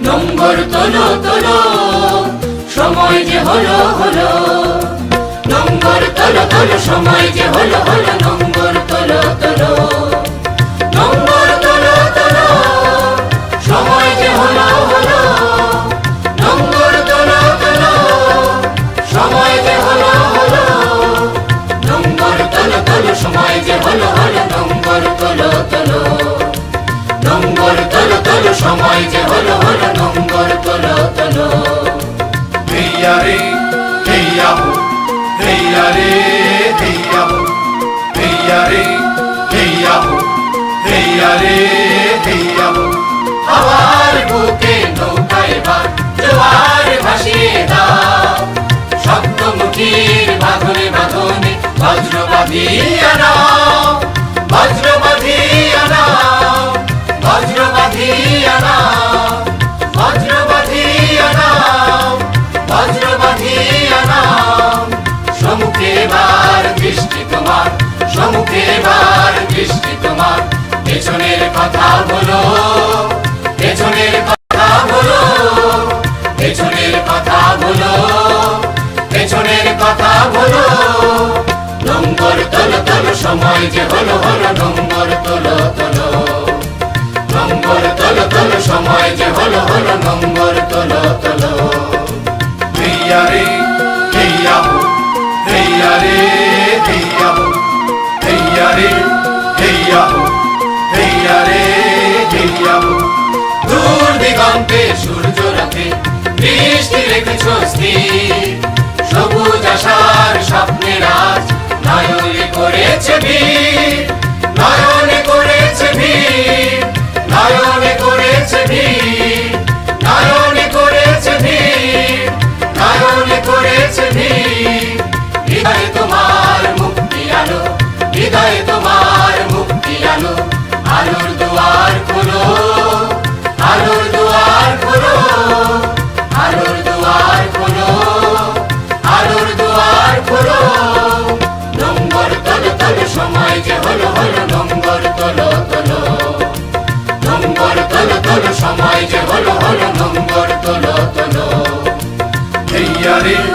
নম্বর তোলো তোলো। সময় যে হলো হলো। নম্বর তোলো তোলো, সময় যে হলো হলো। নম্বর তোলো তোলো। সময় যে হলো হলো। নম্বর তোলো তোলো। নম্বর তোলো তোলো, সময় নম্বর তোলো তোলো হেইয়া রে হেইয়া হো হেইয়া রে হেইয়া হো। হেইয়া রে হেইয়া হো হেইয়া রে হেইয়া হো। হাওয়ার বুকে নৌকায় বার জোয়ার ভাসিয়ে দাও শব্দমুখীর বাঁধনে বাঁধনে বজ্র বাঁধিয়া দৃষ্টি তোমার সমুখে বার দৃষ্টি তোমার। পেছনের কথা বলো, পেছনের কথা বলো, পেছনের কথা বলো, পেছনের কথা বলো। নম্বর তোলো তোলো, সময় যে হলো হলো, নম্বর তোলো তোলো। নম্বর তোলো তোলো, সময় যে হলো হলো, নম্বর রে দূর দিগন্তে সূর্য বৃষ্টি সবুজ আশার নয়নে করেছে ভিড়। নয়নে করেছে ভিড়। নয়নে করেছে ভিড়। নয়নে করেছে ভিড়। নয়নে করেছে ভিড়। হৃদয়ে তোমার মুক্তি আলো, হৃদয়ে আলোর দুয়ার খুলো, আলোর দুয়ার খুলো, আলোর দুয়ার খুলো, আলোর দুয়ার খুলো। নোংর তল তল সময় যে হলো হলো নোংর তল তল। নোংর তল তল সময় যে হলো হলো নোংর তল তল। তৈয়ারি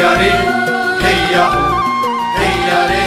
yare, hey yahu, hey yare.